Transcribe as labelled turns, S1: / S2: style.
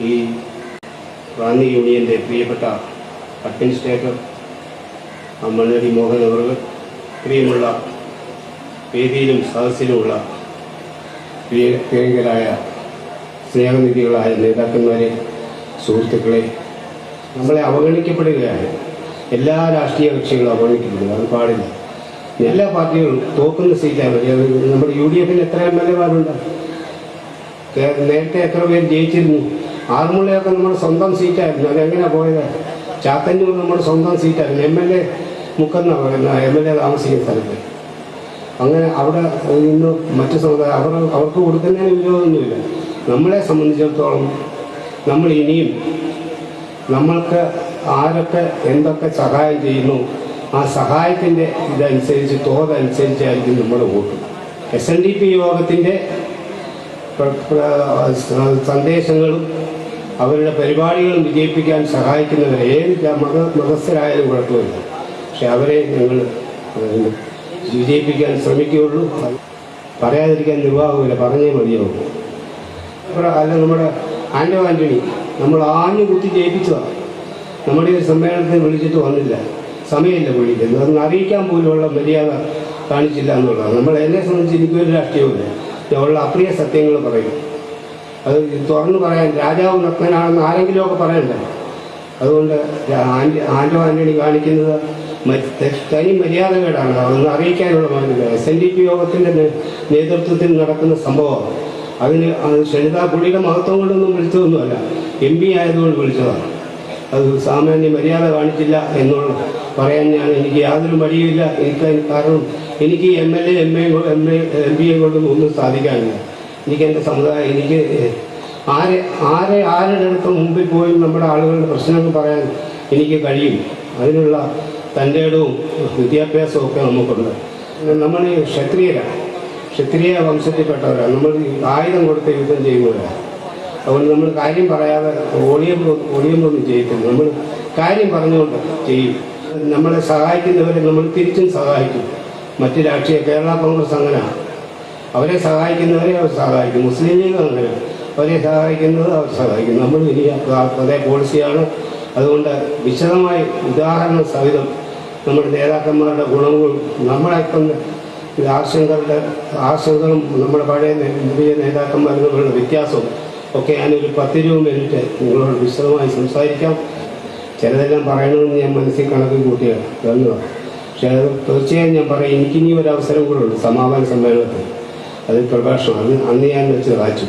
S1: ഈ റാന്നി യൂണിയന്റെ പ്രിയപ്പെട്ട അഡ്മിനിസ്ട്രേറ്റർ മണ്ണടി മോഹൻ അവർ പ്രിയമുള്ള വേദിയിലും സദസ്സിലുമുള്ള പ്രിയ- പ്രിയങ്കരായ സ്നേഹനിധികളായ നേതാക്കന്മാരെ സുഹൃത്തുക്കളെ നമ്മളെ അവഗണിക്കപ്പെടുകയാണ്. എല്ലാ രാഷ്ട്രീയ കക്ഷികളും അവഗണിക്കപ്പെടുക അത് പാടില്ല. എല്ലാ പാർട്ടികളും തോക്കുന്ന സീറ്റാണ്. നമ്മുടെ യു ഡി എഫിന് എത്ര എം എൽ എമാരുണ്ട് നേരത്തെ എത്ര പേര് ജയിച്ചിരുന്നു? ആറന്മുളയൊക്കെ നമ്മുടെ സ്വന്തം സീറ്റായിരുന്നു. അതെങ്ങനെ പോയത്? ചാത്തന്നൂർ നമ്മുടെ സ്വന്തം സീറ്റായിരുന്നു. എം എൽ എ മുക്കെന്ന പറയുന്നത് എം എൽ എ താമസിക്കുന്ന സ്ഥലത്ത് അങ്ങനെ അവിടെ നിന്ന് മറ്റു സമുദായം അവർ അവർക്ക് കൊടുക്കുന്നതിന് വിരോധമൊന്നുമില്ല. നമ്മളെ സംബന്ധിച്ചിടത്തോളം നമ്മൾ ഇനിയും നമ്മൾക്ക് ആരൊക്കെ എന്തൊക്കെ സഹായം ചെയ്യുന്നു ആ സഹായത്തിന്റെ ഇതനുസരിച്ച് തോതനുസരിച്ചായിരിക്കും നമ്മുടെ vote. S N D P യോഗത്തിന്റെ സന്ദേശങ്ങളും അവരുടെ പരിപാടികളും വിജയിപ്പിക്കാൻ സഹായിക്കുന്നവരെ ഏത് മത മതസ്ഥരായാലും കുഴപ്പമില്ല. പക്ഷെ അവരെ ഞങ്ങൾ വിജയിപ്പിക്കാൻ ശ്രമിക്കുകയുള്ളൂ. പറയാതിരിക്കാൻ നിർവാഹമില്ല പറഞ്ഞേ മതിയാവും അല്ല നമ്മുടെ ആൻഡോ ആന്റണി നമ്മൾ ആഞ്ഞു കുത്തി ജയിപ്പിച്ചതാണ് നമ്മുടെ ഈ സമ്മേളനത്തിന് വിളിച്ചിട്ട് വന്നില്ല. സമയമില്ല വിളിക്കുന്നത് അതൊന്ന് അറിയിക്കാൻ പോലുമുള്ള മര്യാദ കാണിച്ചില്ല എന്നുള്ളതാണ്. നമ്മൾ എന്നെ സംബന്ധിച്ച് എനിക്കൊരു രാഷ്ട്രീയവുമില്ല. ഉള്ള അപ്രിയ സത്യങ്ങൾ പറയും. അത് തുറന്നു പറയാൻ രാജാവ് നഗ്നനാണെന്ന് ആരെങ്കിലുമൊക്കെ പറയണ്ടേ? അതുകൊണ്ട് ആൻഡ് ആന്റണി കാണിക്കുന്നത് തനി മര്യാദകേടാണ്. അതൊന്ന് അറിയിക്കാനുള്ള മാർഗമില്ല എസ് എൻ ഡി പി യോഗത്തിന്റെ നേതൃത്വത്തിൽ നടക്കുന്ന സംഭവമാണ് അതിന് അത് ക്ഷണിതാ പുള്ളിയുടെ മഹത്വം കൊണ്ടൊന്നും വിളിച്ചതൊന്നുമല്ല. എം പി ആയതുകൊണ്ട് വിളിച്ചതാണ്. അത് സാമാന്യ മര്യാദ കാണിച്ചില്ല എന്നുള്ള പറയാൻ ഞാൻ എനിക്ക് യാതൊരു മടിയുമില്ല. എനിക്ക് കാരണം എനിക്ക് M L A M A M A M P A കൊണ്ടും ഒന്നും സാധിക്കാനില്ല. എനിക്ക് എന്റെ സമുദായം എനിക്ക് ആരെ ആരെ ആരുടെ അടുത്ത് മുമ്പിൽ പോയി നമ്മുടെ ആളുകളുടെ പ്രശ്നങ്ങൾ പറയാൻ എനിക്ക് കഴിയും. അതിനുള്ള തന്റെ ഇടവും വിദ്യാഭ്യാസവും ഒക്കെ നമുക്കുണ്ട്. നമ്മൾ ക്ഷത്രിയരാണ് ക്ഷത്രിയ വംശത്തിൽപ്പെട്ടവരാണ് നമ്മൾ ആയുധം കൊടുത്ത് യുദ്ധം ചെയ്യുന്നവരാണ് അതുകൊണ്ട് നമ്മൾ കാര്യം പറയാതെ ഓടിയമ്പോ ഓടിയമ്പോന്ന് ചെയ്യിക്കുന്നു നമ്മൾ കാര്യം പറഞ്ഞുകൊണ്ട് ചെയ്യും. നമ്മളെ സഹായിക്കുന്നവരെ നമ്മൾ തിരിച്ചും സഹായിക്കും. മറ്റു രാഷ്ട്രീയ കേരള കോൺഗ്രസ് അങ്ങനെ. അവരെ സഹായിക്കുന്നവരെ അവർ സഹായിക്കും. മുസ്ലിം ലീഗ് അങ്ങനെ. അവരെ സഹായിക്കുന്നത് അവർ സഹായിക്കും. നമ്മൾ ആ- അതേ പോളിസിയാണ്. അതുകൊണ്ട് വിശദമായി ഉദാഹരണ സഹിതം നമ്മുടെ നേതാക്കന്മാരുടെ ഗുണങ്ങളും നമ്മളെപ്പം ആശങ്കകളുടെ ആശങ്കകളും നമ്മുടെ പഴയ പുതിയ നേതാക്കന്മാരുടെ വ്യത്യാസവും ഒക്കെ ഞാനൊരു പത്തിരുപത് മിനിറ്റ് നിങ്ങളോട് വിശദമായി സംസാരിക്കാം. ചിലതെല്ലാം പറയണമെന്ന് ഞാൻ മനസ്സിൽ കണക്ക് കൂട്ടിയാണ് ധന്യവാദം പക്ഷേ അത് തീർച്ചയായും ഞാൻ പറയും എനിക്കിനി ഒരു അവസരം കൂടെ ഉണ്ട് സമാപന സമ്മേളനത്തിൽ. അത് പ്രഭാഷണം. അത് അന്ന് ഞാൻ വെച്ച് വായിച്ചു.